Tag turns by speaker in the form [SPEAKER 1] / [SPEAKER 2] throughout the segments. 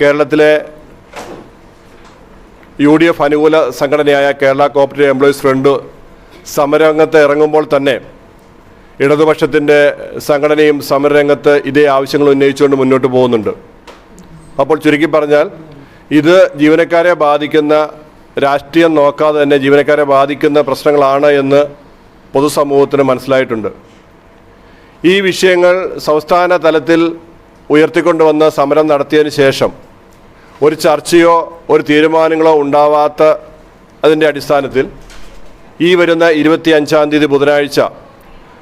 [SPEAKER 1] കേരളത്തിലെ U D F അനുകൂല സംഘടനയായ കേരള കോപ്പറേറ്റീവ് എംപ്ലോയീസ് ഫ്രണ്ട് സമരരംഗത്ത് ഇറങ്ങുമ്പോൾ തന്നെ ഇടതുപക്ഷത്തിന്റെ സംഘടനയും സമരരംഗത്ത് ഇതേ ആവശ്യങ്ങൾ ഉന്നയിച്ചുകൊണ്ട് മുന്നോട്ട് പോകുന്നുണ്ട്. അപ്പോൾ ചുരുക്കി പറഞ്ഞാൽ ഇത് ജീവനക്കാരെ ബാധിക്കുന്ന രാഷ്ട്രീയം നോക്കാതെ തന്നെ ജീവനക്കാരെ ബാധിക്കുന്ന പ്രശ്നങ്ങളാണ് എന്ന് പൊതുസമൂഹത്തിന് മനസ്സിലായിട്ടുണ്ട്. ഈ വിഷയങ്ങൾ സംസ്ഥാന തലത്തിൽ ഉയർത്തിക്കൊണ്ടുവന്ന് സമരം നടത്തിയതിന് ശേഷം ഒരു ചർച്ചയോ ഒരു തീരുമാനങ്ങളോ ഉണ്ടാവാത്ത അതിന്റെ അടിസ്ഥാനത്തിൽ ഈ വരുന്ന ഇരുപത്തി അഞ്ചാം തീയതി ബുധനാഴ്ച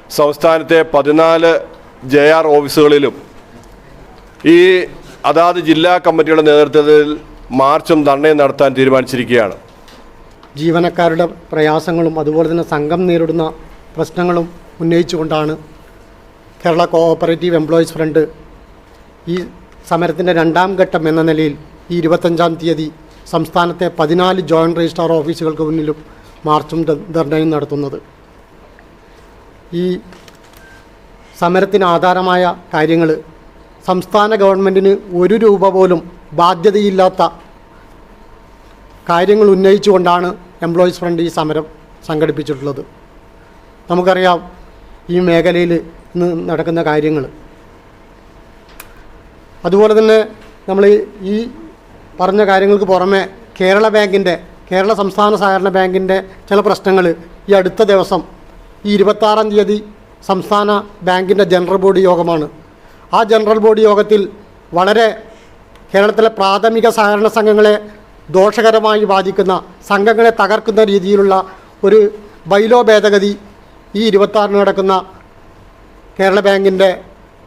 [SPEAKER 1] സംസ്ഥാനത്തെ പതിനാല് ജെ ആർ ഓഫീസുകളിലും ഈ അതാത് ജില്ലാ കമ്മിറ്റിയുടെ നേതൃത്വത്തിൽ മാർച്ചും ധർണയും നടത്താൻ തീരുമാനിച്ചിരിക്കുകയാണ്.
[SPEAKER 2] ജീവനക്കാരുടെ പ്രയാസങ്ങളും അതുപോലെ തന്നെ സംഘം നേരിടുന്ന പ്രശ്നങ്ങളും ഉന്നയിച്ചുകൊണ്ടാണ് കേരള കോഓപ്പറേറ്റീവ് എംപ്ലോയീസ് ഫ്രണ്ട് ഈ സമരത്തിന്റെ രണ്ടാം ഘട്ടം എന്ന നിലയിൽ ഈ ഇരുപത്തഞ്ചാം തീയതി സംസ്ഥാനത്തെ പതിനാല് ജോയിന്റ് രജിസ്ട്രാർ ഓഫീസുകൾക്ക് മുന്നിലും മാർച്ചും ധർണയും നടത്തുന്നത്. ഈ സമരത്തിന് ആധാരമായ കാര്യങ്ങൾ സംസ്ഥാന ഗവൺമെന്റിന് ഒരു രൂപ പോലും ബാധ്യതയില്ലാത്ത കാര്യങ്ങൾ ഉന്നയിച്ചുകൊണ്ടാണ് എംപ്ലോയീസ് ഫ്രണ്ട് ഈ സമരം സംഘടിപ്പിച്ചിട്ടുള്ളത്. നമുക്കറിയാം ഈ മേഖലയിൽ ഇന്ന് നടക്കുന്ന കാര്യങ്ങൾ അതുപോലെ തന്നെ നമ്മൾ ഈ പറഞ്ഞ കാര്യങ്ങൾക്ക് പുറമെ കേരള ബാങ്കിന്റെ കേരള സംസ്ഥാന സഹകരണ ബാങ്കിന്റെ ചില പ്രശ്നങ്ങൾ ഈ അടുത്ത ദിവസം ഈ ഇരുപത്താറാം തീയതി സംസ്ഥാന ബാങ്കിന്റെ ജനറൽ ബോഡി യോഗമാണ്. ആ ജനറൽ ബോഡി യോഗത്തിൽ വളരെ കേരളത്തിലെ പ്രാഥമിക സഹകരണ സംഘങ്ങളെ ദോഷകരമായി ബാധിക്കുന്ന സംഘങ്ങളെ തകർക്കുന്ന രീതിയിലുള്ള ഒരു ബൈലോ ഭേദഗതി ഈ ഇരുപത്താറിന് നടക്കുന്ന കേരള ബാങ്കിന്റെ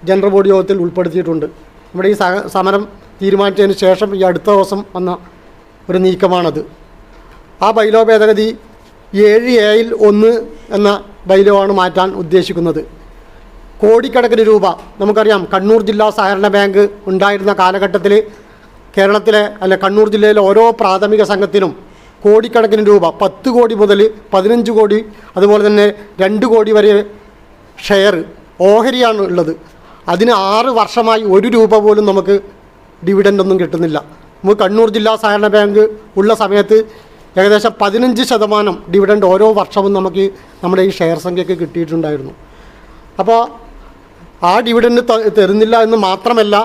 [SPEAKER 2] ജനറൽ ബോഡി യോഗത്തിൽ ഉൾപ്പെടുത്തിയിട്ടുണ്ട്. നമ്മുടെ ഈ സമരം തീരുമാനിച്ചതിന് ശേഷം ഈ അടുത്ത ദിവസം വന്ന ഒരു നീക്കമാണത്. ആ ബൈലോ ഭേദഗതി ഏഴ് ഏയിൽ ഒന്ന് എന്ന ബൈലോ ആണ് മാറ്റാൻ ഉദ്ദേശിക്കുന്നത്. കോടിക്കണക്കിന് രൂപ നമുക്കറിയാം കണ്ണൂർ ജില്ലാ സഹകരണ ബാങ്ക് ഉണ്ടായിരുന്ന കാലഘട്ടത്തിൽ കേരളത്തിലെ അല്ല കണ്ണൂർ ജില്ലയിലെ ഓരോ പ്രാഥമിക സംഘത്തിനും കോടിക്കണക്കിന് രൂപ പത്ത് കോടി മുതൽ പതിനഞ്ച് കോടി അതുപോലെ തന്നെ രണ്ട് കോടി വരെ ഷെയർ ഓഹരിയാണ് ഉള്ളത്. അതിന് ആറ് വർഷമായി ഒരു രൂപ പോലും നമുക്ക് ഡിവിഡന്റ് ഒന്നും കിട്ടുന്നില്ല. നമുക്ക് കണ്ണൂർ ജില്ലാ സഹകരണ ബാങ്ക് ഉള്ള സമയത്ത് ഏകദേശം പതിനഞ്ച് ശതമാനം ഡിവിഡന്റ് ഓരോ വർഷവും നമുക്ക് നമ്മുടെ ഈ ഷെയർ സംഖ്യയ്ക്ക് കിട്ടിയിട്ടുണ്ടായിരുന്നു. അപ്പോൾ ആ ഡിവിഡന്റ് തരുന്നില്ല എന്ന് മാത്രമല്ല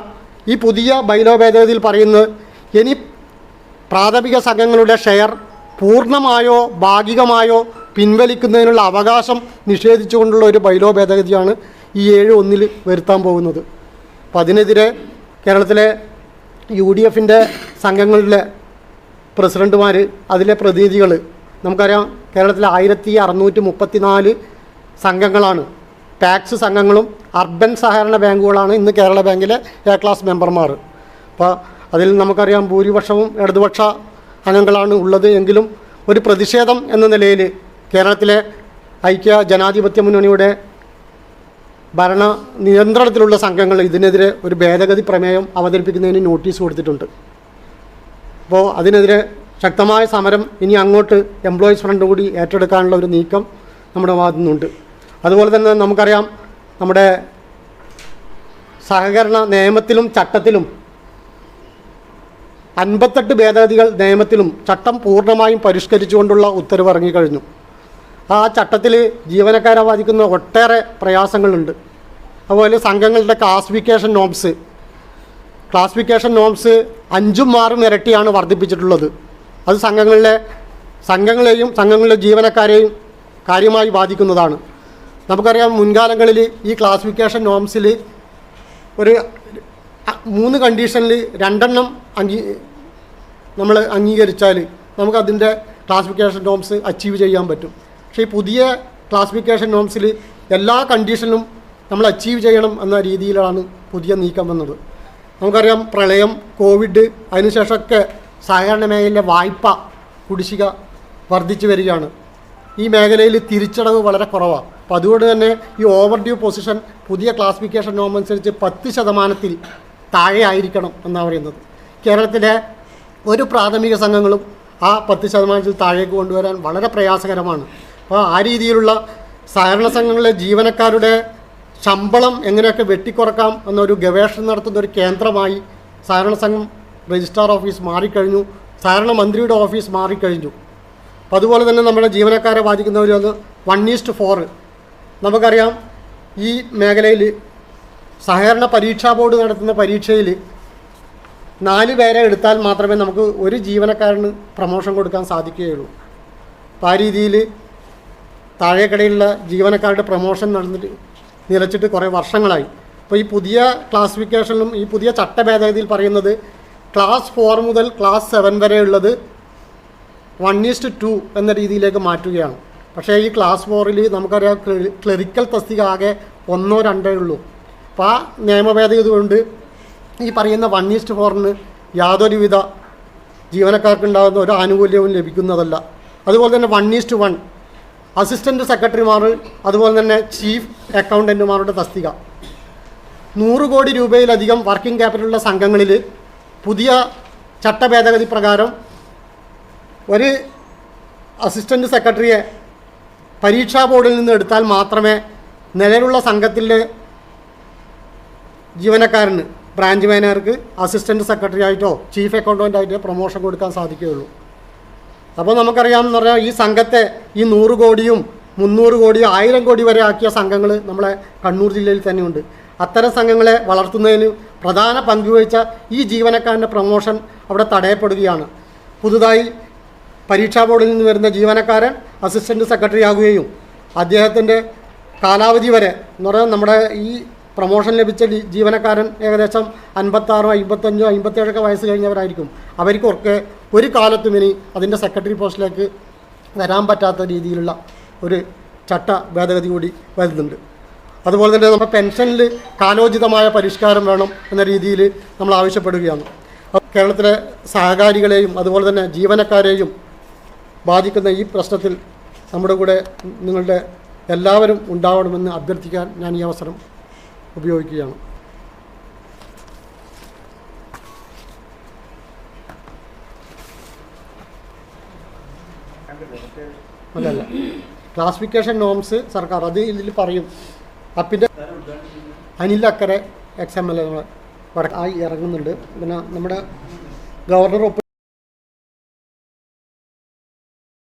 [SPEAKER 2] ഈ പുതിയ ബൈലോ ഭേദഗതിയിൽ പറയുന്നത് ഇനി പ്രാഥമിക സംഘങ്ങളുടെ ഷെയർ പൂർണമായോ ഭാഗികമായോ പിൻവലിക്കുന്നതിനുള്ള അവകാശം നിഷേധിച്ചുകൊണ്ടുള്ള ഒരു ബൈലോ ഭേദഗതിയാണ് ഈ ഏഴ് ഒന്നിൽ വരുത്താൻ പോകുന്നത്. അപ്പം അതിനെതിരെ കേരളത്തിലെ യു ഡി എഫിന്റെ സംഘങ്ങളിലെ പ്രസിഡന്റുമാർ അതിലെ പ്രതിനിധികൾ നമുക്കറിയാം കേരളത്തിലെ ആയിരത്തി അറുന്നൂറ്റി മുപ്പത്തി നാല് സംഘങ്ങളാണ്. ടാക്സ് സംഘങ്ങളും അർബൻ സഹകരണ ബാങ്കുകളാണ് ഇന്ന് കേരള ബാങ്കിലെ എ ക്ലാസ് മെമ്പർമാർ അപ്പോൾ അതിൽ നമുക്കറിയാം ഭൂരിപക്ഷവും ഇടതുപക്ഷ അംഗങ്ങളാണ് ഉള്ളത് എങ്കിലും ഒരു പ്രതിഷേധം എന്ന നിലയിൽ കേരളത്തിലെ ഐക്യ ജനാധിപത്യ മുന്നണിയുടെ ഭരണ നിയന്ത്രണത്തിലുള്ള സംഘങ്ങൾ ഇതിനെതിരെ ഒരു ഭേദഗതി പ്രമേയം അവതരിപ്പിക്കുന്നതിന് നോട്ടീസ് കൊടുത്തിട്ടുണ്ട്. അപ്പോൾ അതിനെതിരെ ശക്തമായ സമരം ഇനി അങ്ങോട്ട് എംപ്ലോയീസ് ഫ്രണ്ട് കൂടി ഏറ്റെടുക്കാനുള്ള ഒരു നീക്കം നമ്മുടെ വാദുന്നുണ്ട് അതുപോലെ തന്നെ നമുക്കറിയാം നമ്മുടെ സഹകരണ നിയമത്തിലും ചട്ടത്തിലും അൻപത്തെട്ട് ഭേദഗതികൾ നിയമത്തിലും ചട്ടം പൂർണമായും പരിഷ്കരിച്ചുകൊണ്ടുള്ള ഉത്തരവ് ഇറങ്ങിക്കഴിഞ്ഞു. ആ ചട്ടത്തിൽ ജീവനക്കാരെ ബാധിക്കുന്ന ഒട്ടേറെ പ്രയാസങ്ങളുണ്ട്. അതുപോലെ സംഘങ്ങളുടെ ക്ലാസിഫിക്കേഷൻ നോംസ് ക്ലാസിഫിക്കേഷൻ നോംസ് അഞ്ചും ആറും ഇരട്ടിയാണ് വർദ്ധിപ്പിച്ചിട്ടുള്ളത്. അത് സംഘങ്ങളിലെ സംഘങ്ങളെയും സംഘങ്ങളിലെ ജീവനക്കാരെയും കാര്യമായി ബാധിക്കുന്നതാണ്. നമുക്കറിയാം മുൻകാലങ്ങളിൽ ഈ ക്ലാസിഫിക്കേഷൻ നോംസിൽ ഒരു മൂന്ന് കണ്ടീഷനിൽ രണ്ടെണ്ണം അംഗീ നമ്മൾ അംഗീകരിച്ചാൽ നമുക്കതിന്റെ ക്ലാസിഫിക്കേഷൻ നോംസ് അച്ചീവ് ചെയ്യാൻ പറ്റും. പക്ഷേ ഈ പുതിയ ക്ലാസിഫിക്കേഷൻ നോംസിൽ എല്ലാ കണ്ടീഷനും നമ്മൾ അച്ചീവ് ചെയ്യണം എന്ന രീതിയിലാണ് പുതിയ നീക്കം വന്നത്. നമുക്കറിയാം പ്രളയം കോവിഡ് അതിനുശേഷമൊക്കെ സഹകരണ മേഖലയിലെ വായ്പ കുടിശ്ശിക വർദ്ധിച്ചു വരികയാണ്. ഈ മേഖലയിൽ തിരിച്ചടവ് വളരെ കുറവാണ് അപ്പോൾ അതുകൊണ്ട് തന്നെ ഈ ഓവർ ഡ്യൂ പൊസിഷൻ പുതിയ ക്ലാസിഫിക്കേഷൻ നോം അനുസരിച്ച് പത്ത് ശതമാനത്തിൽ താഴെ ആയിരിക്കണം എന്നാണ് പറയുന്നത്. കേരളത്തിലെ ഒരു പ്രാഥമിക സംഘങ്ങളും ആ പത്ത് ശതമാനത്തിൽ താഴേക്ക് കൊണ്ടുവരാൻ വളരെ പ്രയാസകരമാണ്. അപ്പോൾ ആ രീതിയിലുള്ള സഹകരണ സംഘങ്ങളിലെ ജീവനക്കാരുടെ ശമ്പളം എങ്ങനെയൊക്കെ വെട്ടിക്കുറക്കാം എന്നൊരു ഗവേഷണം നടത്തുന്ന ഒരു കേന്ദ്രമായി സഹകരണ സംഘം രജിസ്ട്രാർ ഓഫീസ് മാറിക്കഴിഞ്ഞു. സഹകരണ മന്ത്രിയുടെ ഓഫീസ് മാറിക്കഴിഞ്ഞു. അപ്പോൾ അതുപോലെ തന്നെ നമ്മുടെ ജീവനക്കാരെ ബാധിക്കുന്ന ഒരു ഒന്ന് വൺ ഈസ്റ്റ് ഫോർ നമുക്കറിയാം ഈ മേഖലയിൽ സഹകരണ പരീക്ഷാ ബോർഡ് നടത്തുന്ന പരീക്ഷയിൽ നാല് പേരെ എടുത്താൽ മാത്രമേ നമുക്ക് ഒരു ജീവനക്കാരന് പ്രമോഷൻ കൊടുക്കാൻ സാധിക്കുകയുള്ളൂ. അപ്പോൾ ആ രീതിയിൽ താഴേക്കടയിലുള്ള ജീവനക്കാരുടെ പ്രൊമോഷൻ നടന്നിട്ട് നിലച്ചിട്ട് കുറേ വർഷങ്ങളായി. അപ്പോൾ ഈ പുതിയ ക്ലാസിഫിക്കേഷനിലും ഈ പുതിയ ചട്ട ഭേദഗതിയിൽ പറയുന്നത് ക്ലാസ് ഫോർ മുതൽ ക്ലാസ് സെവൻ വരെ ഉള്ളത് വൺ ഈസ്റ്റ് ടു എന്ന രീതിയിലേക്ക് മാറ്റുകയാണ്. പക്ഷേ ഈ ക്ലാസ് ഫോറിൽ നമുക്കറിയാം ക്ലെ- ക്ലറിക്കൽ തസ്തിക ആകെ ഒന്നോ രണ്ടേ ഉള്ളൂ. അപ്പോൾ ആ നിയമഭേദഗതി കൊണ്ട് ഈ പറയുന്ന വൺ ഈസ്റ്റ് ഫോറിന് യാതൊരുവിധ ജീവനക്കാർക്കുണ്ടാകുന്ന ഒരു ആനുകൂല്യവും ലഭിക്കുന്നതല്ല. അതുപോലെ തന്നെ വൺ ഈസ്റ്റ് വൺ അസിസ്റ്റന്റ് സെക്രട്ടറിമാർ അതുപോലെ തന്നെ ചീഫ് അക്കൗണ്ടന്റുമാരുടെ തസ്തിക. നൂറ് കോടി രൂപയിലധികം വർക്കിംഗ് ക്യാപിറ്റലുള്ള സംഘങ്ങളിൽ പുതിയ ചട്ടഭേദഗതി പ്രകാരം ഒരു അസിസ്റ്റന്റ് സെക്രട്ടറിയെ പരീക്ഷാ ബോർഡിൽ നിന്ന് എടുത്താൽ മാത്രമേ നിലവിലുള്ള സംഘത്തിലെ ജീവനക്കാരന് ബ്രാഞ്ച് മാനേജർക്ക് അസിസ്റ്റന്റ് സെക്രട്ടറി ആയിട്ടോ ചീഫ് അക്കൗണ്ടന്റ് ആയിട്ടോ പ്രൊമോഷൻ കൊടുക്കാൻ സാധിക്കുകയുള്ളൂ. അപ്പോൾ നമുക്കറിയാമെന്ന് പറഞ്ഞാൽ ഈ സംഘത്തെ ഈ നൂറ് കോടിയും മുന്നൂറ് കോടിയും ആയിരം കോടി വരെ ആക്കിയ സംഘങ്ങൾ നമ്മളെ കണ്ണൂർ ജില്ലയിൽ തന്നെയുണ്ട്. അത്തരം സംഘങ്ങളെ വളർത്തുന്നതിന് പ്രധാന പങ്കുവഹിച്ച ഈ ജീവനക്കാരന്റെ പ്രമോഷൻ അവിടെ തടയപ്പെടുകയാണ്. പുതുതായി പരീക്ഷാ ബോർഡിൽ നിന്ന് വരുന്ന ജീവനക്കാരൻ അസിസ്റ്റന്റ് സെക്രട്ടറി ആകുകയും അദ്ദേഹത്തിന്റെ കാലാവധി വരെ എന്ന് പറഞ്ഞാൽ നമ്മുടെ ഈ പ്രൊമോഷൻ ലഭിച്ച ജീവനക്കാരൻ ഏകദേശം അൻപത്താറോ അമ്പത്തഞ്ചോ അമ്പത്തേഴൊക്കെ വയസ്സ് കഴിഞ്ഞവരായിരിക്കും. അവർക്കൊക്കെ ഒരു കാലത്തും ഇനി അതിന്റെ സെക്രട്ടറി പോസ്റ്റിലേക്ക് വരാൻ പറ്റാത്ത രീതിയിലുള്ള ഒരു ചട്ട ഭേദഗതി കൂടി വരുന്നുണ്ട്. അതുപോലെ തന്നെ നമ്മുടെ പെൻഷനിൽ കാലോചിതമായ പരിഷ്കാരം വേണം എന്ന രീതിയിൽ നമ്മൾ ആവശ്യപ്പെടുകയാണ്. കേരളത്തിലെ സഹകാരികളെയും അതുപോലെ തന്നെ ജീവനക്കാരെയും ബാധിക്കുന്ന ഈ പ്രശ്നത്തിൽ നമ്മുടെ കൂടെ നിങ്ങളുടെ എല്ലാവരും ഉണ്ടാവണമെന്ന് അഭ്യർത്ഥിക്കാൻ ഞാൻ ഈ അവസരം ഉപയോഗിക്കുകയാണ്. അല്ലല്ല ക്ലാസിഫിക്കേഷൻ നോംസ് സർക്കാർ അത് ഇതിൽ പറയും. അപ്പിന്റെ അനിൽ അക്കരെ എക്സ് എം എൽ എ ആയി ഇറങ്ങുന്നുണ്ട്. പിന്നെ നമ്മുടെ ഗവർണർ ഒപ്പ്